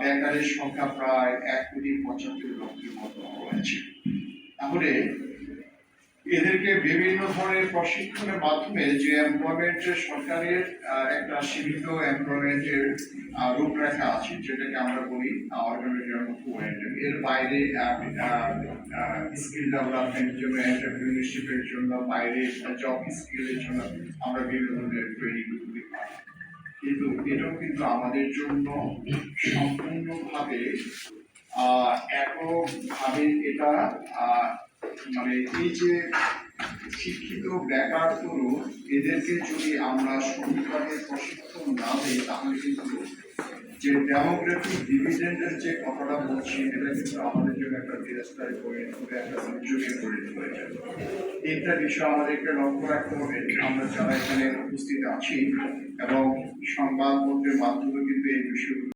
বেকারের সংখ্যা প্রায় এক কোটি পঁচাত্তর লক্ষের মতো রয়েছে। তাহলে এদেরকে বিভিন্ন ধরনের প্রশিক্ষণের মাধ্যমে যে এমপ্লয়মেন্ট সরকারের একটা সীমিত এমপ্লয়মেন্টের রূপরেখা আছে, যেটাকে আমরা বলি এর বাইরে স্কিল ডেভেলপমেন্টের জন্য এন্টারপ্রিনারশিপের জন্য, বাইরে জব স্কিলের জন্য আমরা বিভিন্ন ধরনের ট্রেনিং এটাও কিন্তু আমাদের জন্য সম্পূর্ণভাবে এককভাবে এটা মানে এই যে শিক্ষিত বেকার তরুণ এদেরকে যদি আমরা সঠিকভাবে প্রশিক্ষণ না দিই, তাহলে কিন্তু যে ডেমোগ্রাফিক ডিভিডেন্ডের যে কথাটা বলছি, এটা কিন্তু আমাদের জন্য একটা বিরাস্তায় পরিণত হবে একটা দুর্যোগে পরিণত হয়ে যাবে তিনটা বিষয় আমাদেরকে লক্ষ্য রাখতে হবে। আমরা যারা এখানে উপস্থিত আছি এবং সংবাদপত্রের মাধ্যমে কিন্তু এই বিষয়গুলো